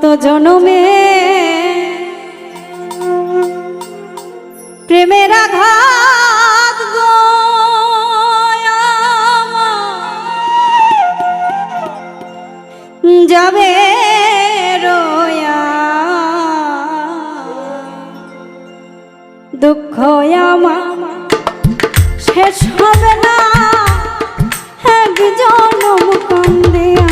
কত জনমে। প্রেমের আঘাত যাবে দুঃখ আমা শেষ হবে না। একজন জনম কন্দেয়া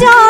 যায়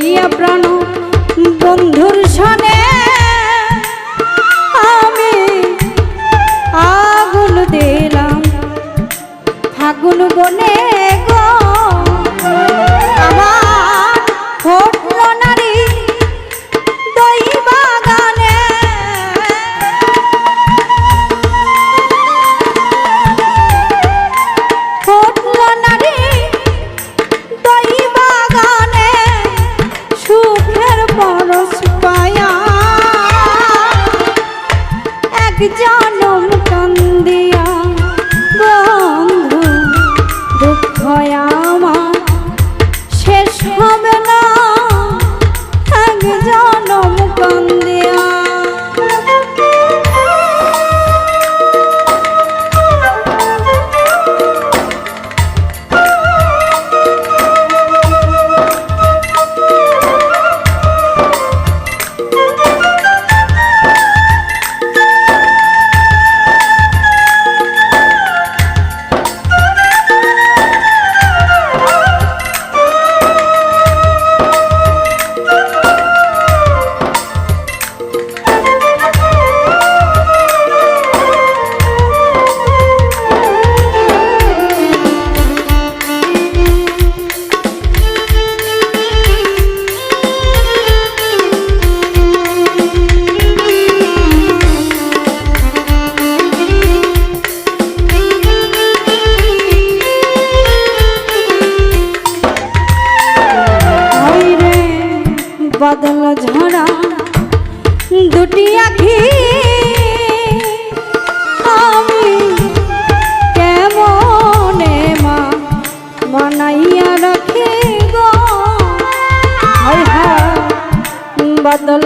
লইয়া প্রাণ বন্ধুর সনে আমি আগুন দিলাম। ফাগুন বনে এক জান বাদল ঝরা দুটি আখি। আমি কেমনে মা বানাইয়া রাখি গো বাদল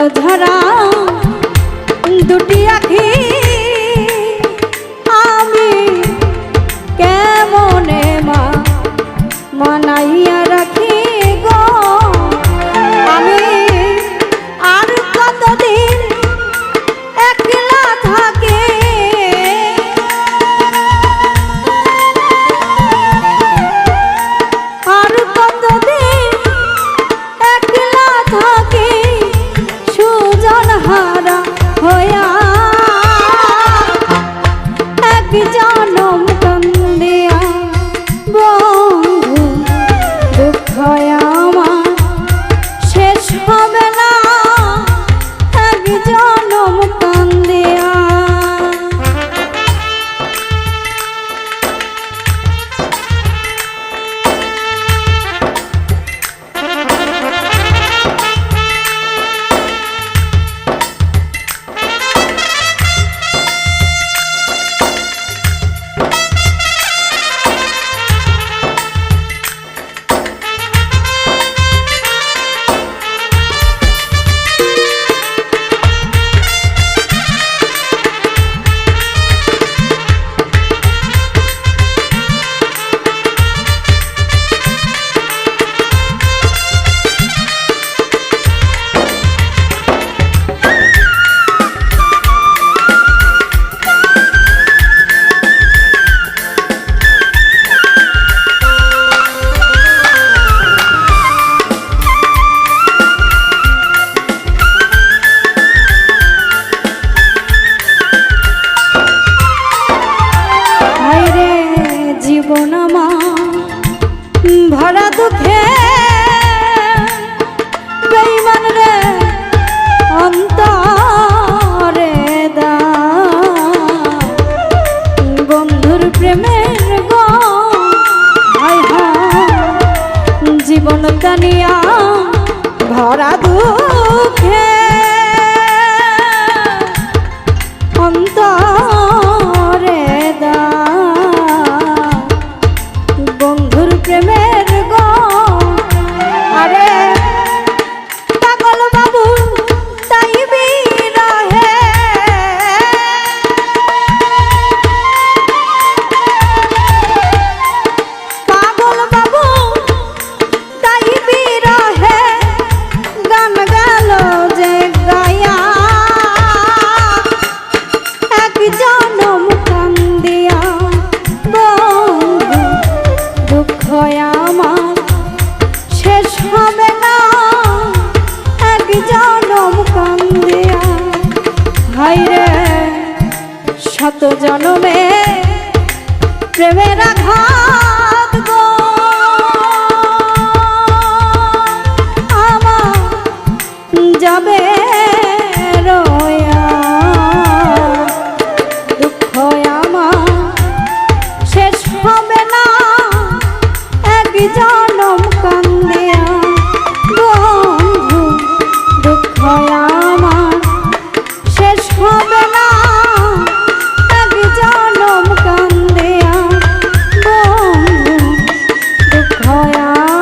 জনম কান্দিয়া। দুঃখ আমার শেষ হবে না। এক জনম কান্দিয়া। হাইরে শত জনমে প্রেমের আঘাত। ya.